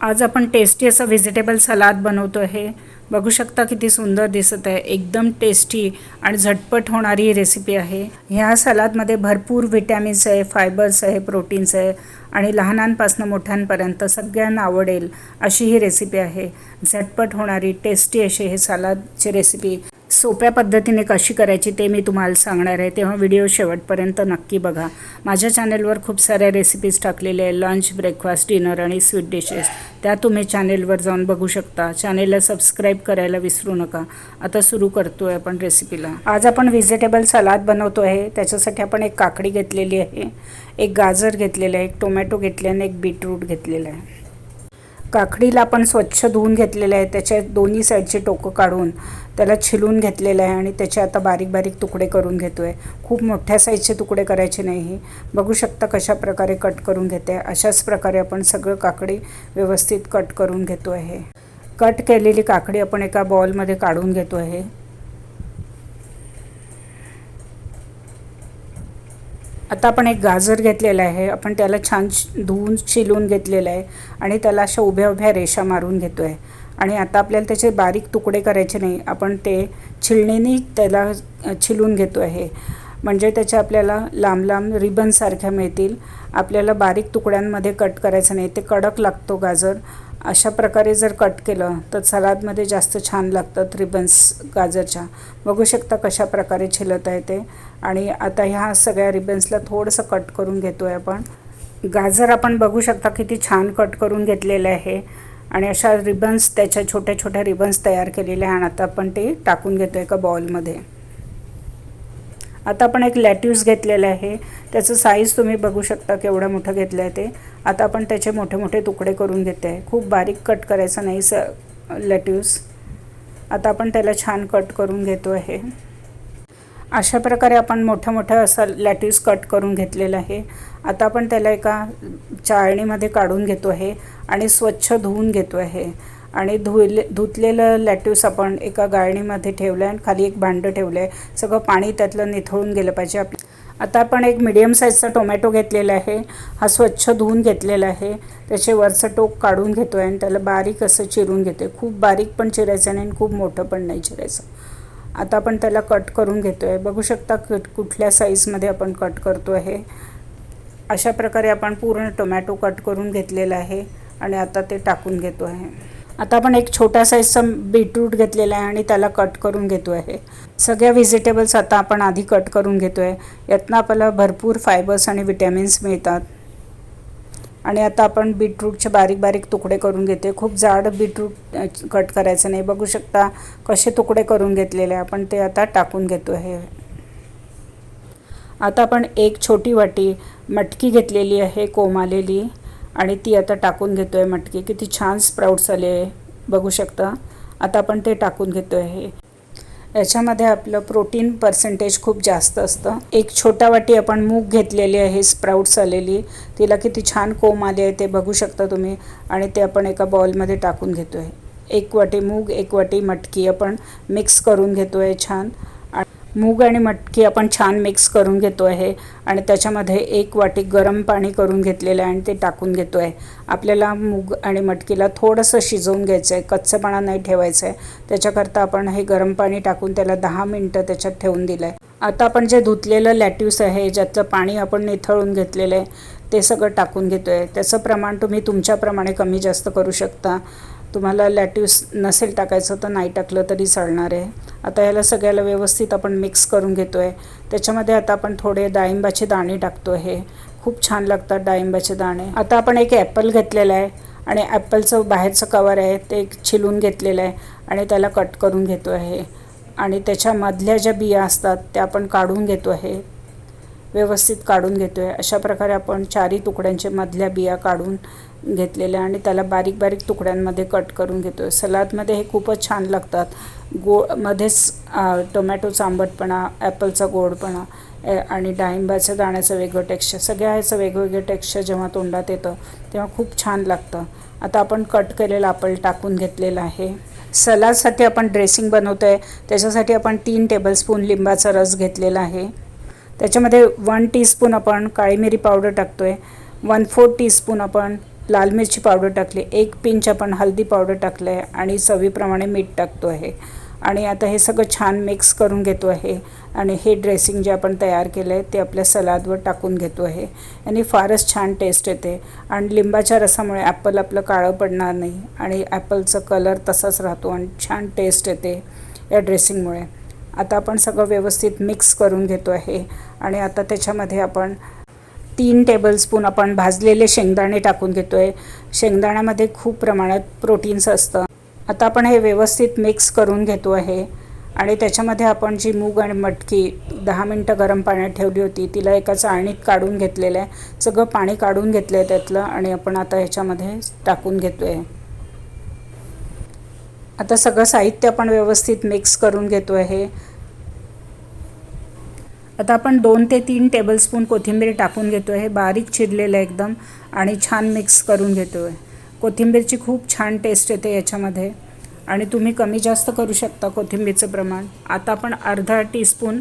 आज आपण टेस्टी असं व्हेजिटेबल सलाद बनवतो आहे बघू शकता किती सुंदर दिसत आहे. एकदम टेस्टी आणि झटपट होणारी ही रेसिपी आहे. ह्या सलादमध्ये भरपूर व्हिटॅमिन्स आहे फायबर्स आहे प्रोटीन्स आहे आणि लहानांपासून मोठ्यांपर्यंत सगळ्यांना आवडेल अशी ही रेसिपी आहे. झटपट होणारी टेस्टी अशी हे सलादची रेसिपी सोप्या पद्धतीने कशी करायची ते मी तुम्हाला सांगणार आहे. तेव्हा व्हिडिओ शेवटपर्यंत नक्की बघा. माझ्या चॅनेलवर खूप साऱ्या रेसिपीज टाकलेल्या आहे लंच ब्रेकफास्ट डिनर आणि स्वीट डिशेस त्या तुम्ही चॅनेलवर जाऊन बघू शकता. चॅनेलला सबस्क्राईब करायला विसरू नका. आता सुरू करतो आहे आपण रेसिपीला आज आपण व्हेजिटेबल सलाद बनवतो आहे. त्याच्यासाठी आपण एक काकडी घेतलेली आहे. एक गाजर घेतलेलं आहे. एक टोमॅटो घेतले आणि एक बीटरूट घेतलेलं आहे. काकडीला आपण स्वच्छ धुवून घेतलेलं आहे. त्याच्या दोन्ही साईडचे टोकं काढून त्याला छिलून घेतलेलं आहे आणि त्याचे आता बारीक बारीक तुकडे करून घेतो आहे खूप मोठ्या साईजचे तुकडे करायचे नाही. बघू शकता कशा प्रकारे कट करून घेते. अशाच प्रकारे आपण सगळं काकडी व्यवस्थित कट करून घेतो आहे कट केलेली काकडी आपण एका बॉलमध्ये काढून घेतो आहे आता आपण एक गाजर घेतलेलं आहे. आपण त्याला छान धुवून शिलून घेतलेलं आहे आणि त्याला अशा उभ्या उभ्या रेषा मारून घेतो आहे आणि आता आपल्याला त्याचे बारीक तुकडे करायचे नाही. आपण ते छिलणीने त्याला छिलून घेतो आहे म्हणजे त्याचे आपल्याला लांब लांब रिबनसारख्या मिळतील. आपल्याला बारीक तुकड्यांमध्ये कट करायचं नाही. ते कडक लागतो गाजर. अशा प्रकारे जर कट केलं तर सलादमध्ये जास्त छान लागतात रिबन्स गाजरच्या. बघू शकता कशा प्रकारे छिलत आहे ते. आणि आता ह्या सगळ्या रिबन्सला थोडंसं कट करून घेतो आहे आपण. गाजर आपण बघू शकता किती छान कट करून घेतलेलं आहे. आणि अशा रिबन्स त्याच्या छोट्या छोट्या रिबन्स तयार केलेल्या आहे आणि आता आपण ते टाकून घेतो एका बॉलमध्ये आता आपण एक लॅट्यूस घेतलेलं आहे. त्याचं साईज तुम्ही बघू शकता केवढं मोठं घेतलं आहे ते. आता आपण त्याचे मोठे मोठे तुकडे करून घेते आहे खूप बारीक कट करायचं नाही स लॅट्यूस आता आपण त्याला छान कट करून घेतो आहे. अशा प्रकारे आपण मोठं मोठं असं लॅट्यूस कट करून घेतलेलं आहे. आता आपण त्याला एका चाळणीमध्ये काढून घेतो आहे आणि स्वच्छ धुवून घेतो आहे. आणि धुले धुतलेलं लॅट्यूस आपण एका गाळणीमध्ये ठेवलं आहे आणि खाली एक भांडं ठेवलं आहे सगळं पाणी त्यातलं निथळून गेलं पाहिजे. आप आता आपण एक मिडियम साईजचा टोमॅटो घेतलेला आहे. हा स्वच्छ धुवून घेतलेला आहे. त्याचे वरचं टोक काढून घेतो आहे आणि त्याला बारीक असं चिरून घेते खूप बारीक पण चिरायचं नाही आणि खूप मोठं पण नाही चिरायचं. आता आपण त्याला कट करून घेतो आहे बघू शकता कट कुठल्या साईजमध्ये आपण कट करतो आहे. अशा प्रकारे आपण पूर्ण टोमॅटो कट करून घेतलेला आहे. आणि आता ते टाकून घेतो आहे. आता आपण एक छोटा साईजचा बीटरूट घेतलेला आहे आणि त्याला कट करून घेतो आहे सगळ्या व्हेजिटेबल्स आता आपण आधी कट करून घेतो आहे यातनं आपल्याला भरपूर फायबर्स आणि विटॅमिन्स मिळतात. आणि आता आपण बीटरूटचे बारीक बारीक तुकडे करून घेते खूप जाड बीटरूट कट करायचं नाही. बघू शकता कसे तुकडे करून घेतलेले आपण ते आता टाकून घेतो आहे आता आपण एक छोटी वाटी मटकी घेतलेली आहे कोमालेली. आणि ती आता टाकून घेतो आहे मटकी. किती छान स्प्राउट्स आले. बघू शकता. आता आपण ते टाकून घेतो आहे याच्यामध्ये आपलं प्रोटीन पर्सेंटेज खूप जास्त असतं. एक छोटा वाटी आपण मूग घेतलेली आहे स्प्राउट्स आलेली. तिला किती छान कोंब आले आहे ते बघू शकता तुम्ही. आणि ते आपण एका बॉलमध्ये टाकून घेतो आहे एक वाटी मूग एक वाटी मटकी आपण मिक्स करून घेतो आहे छान. मूग आणि मटकी आपण छान मिक्स करून घेतो आहे आणि त्याच्यामध्ये एक वाटी गरम पाणी करून घेतलेलं आहे आणि ते टाकून घेतो आहे. आपल्याला मूग आणि मटकीला थोडंसं शिजवून घ्यायचं आहे कच्चपणा नाही ठेवायचं आहे. त्याच्याकरता आपण हे गरम पाणी टाकून त्याला दहा मिनटं त्याच्यात ठेवून दिलं आहे आता आपण जे धुतलेलं लॅट्यूस आहे ज्यातलं पाणी आपण निथळून घेतलेलं आहे ते सगळं टाकून घेतो आहे त्याचं प्रमाण तुम्ही तुमच्याप्रमाणे कमी जास्त करू शकता. तुम्हाला लॅट्यूस नसेल टाकायचं तर नाही टाकलं तरी चालणार आहे. आता याला सगळ्याला व्यवस्थित आपण मिक्स करून घेतो आहे त्याच्यामध्ये आता आपण थोडे डाळिंबाचे दाणे टाकतो आहे. खूप छान लागतात डाळिंबाचे दाणे. आता आपण एक ॲपल घेतलेलं आहे आणि ॲपलचं बाहेरचं कवर आहे ते एक छिलून घेतलेलं आहे आणि त्याला कट करून घेतो आहे. आणि त्याच्यामधल्या ज्या बिया असतात त्या आपण काढून घेतो आहे. व्यवस्थित काढून घेतो आहे अशा प्रकारे आपण चारी तुकड्यांच्या मधल्या बिया काढून घेतलेल्या आणि त्याला बारीक बारीक तुकड्यांमध्ये कट करून घेतो आहे सलादमध्ये हे खूपच छान लागतात. गो मध्येच टोमॅटोचा आंबटपणा ॲपलचा गोडपणा आणि डाळिंबाच्या दाण्याचं वेगळं टेक्स्चर सगळ्या ह्याचं वेगवेगळं टेक्स्चर जेव्हा तोंडात येतं तेव्हा खूप छान लागतं. आता आपण कट केलेलं आपल टाकून घेतलेलं आहे. सलादसाठी आपण ड्रेसिंग बनवतो आहे त्याच्यासाठी आपण तीन टेबलस्पून लिंबाचा रस घेतलेला आहे. त्याच्यामध्ये वन टीस्पून आपण काळी मिरी पावडर टाकतो आहे वन फोर टीस्पून आपण लाल मिरची पावडर टाकली एक पिंच आपण हळदी पावडर टाकलं आहे आणि चवीप्रमाणे मीठ टाकतो आहे आणि आता हे सगळं छान मिक्स करून घेतो आहे आणि हे ड्रेसिंग जे आपण तयार केलं आहे ते आपल्या सलादवर टाकून घेतो आहे आणि फारच छान टेस्ट येते. आणि लिंबाच्या रसामुळे ॲपल आपलं काळं पडणार नाही. आणि ॲपलचं कलर तसाच राहतो आणि छान टेस्ट येते या ड्रेसिंगमुळे आता आपण सगळं व्यवस्थित मिक्स करून घेतो आहे. आणि आता त्याच्यामध्ये आपण तीन टेबलस्पून आपण भाजलेले शेंगदाणे टाकून घेतो आहे शेंगदाण्यामध्ये खूप प्रमाणात प्रोटीन्स असतं. आता आपण हे व्यवस्थित मिक्स करून घेतो आहे. आणि त्याच्यामध्ये आपण जी मूग आणि मटकी दहा मिनटं गरम पाण्यात ठेवली होती तिला एका चाळणीत काढून घेतलेलं आहे. सगळं पाणी काढून घेतलं आहे त्यातलं आणि आपण आता ह्याच्यामध्ये टाकून घेतो आहे आता सगळं साहित्य आपण व्यवस्थित मिक्स करून घेतो आहे. आता आपण दोन ते तीन टेबलस्पून कोथिंबीर टाकून घेतो आहे. बारीक चिरलेलं आहे एकदम आणि छान मिक्स करून घेतो आहे. कोथिंबीरची खूप छान टेस्ट येते याच्यामध्ये. आणि तुम्ही कमी जास्त करू शकता कोथिंबीरचं प्रमाण. आता आपण अर्धा टीस्पून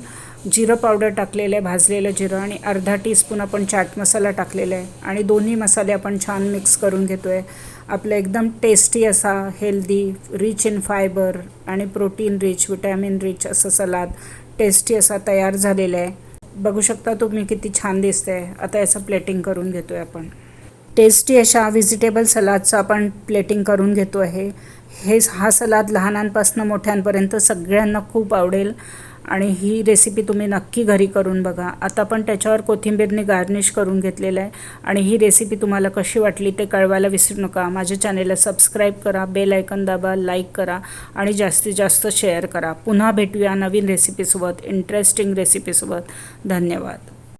जिरं पावडर टाकलेलं आहे भाजलेलं जिरं आणि अर्धा टीस्पून आपण चाट मसाला टाकलेला आहे. आणि दोन्ही मसाले आपण छान मिक्स करून घेतो आहे आपलं एकदम टेस्टी असा हेल्दी रिच इन फायबर आणि प्रोटीन रिच विटॅमिन रिच असं सलाद टेस्टी असा तयार झालेला आहे. बघू शकता तुम्ही किती छान दिसतं आहे आता याचं प्लेटिंग करून घेतो आहे आपण. टेस्टी अशा व्हेजिटेबल सलादचं आपण प्लेटिंग करून घेतो आहे. हे हा सलाद लहानांपासून मोठ्यांपर्यंत सगळ्यांना खूप आवडेल आणि ही रेसिपी तुम्ही नक्की घरी करून बघा. आता आपण त्याच्यावर कोथिंबीरने गार्निश करून घेतलेलं आहे आणि ही रेसिपी तुम्हाला कशी वाटली ते कळवायला विसरू नका. माझ्या चॅनेलला सबस्क्राईब करा बेल ऐकन दाबा लाईक करा आणि जास्तीत जास्त शेअर करा. पुन्हा भेटूया नवीन रेसिपीसोबत इंटरेस्टिंग रेसिपीसोबत धन्यवाद.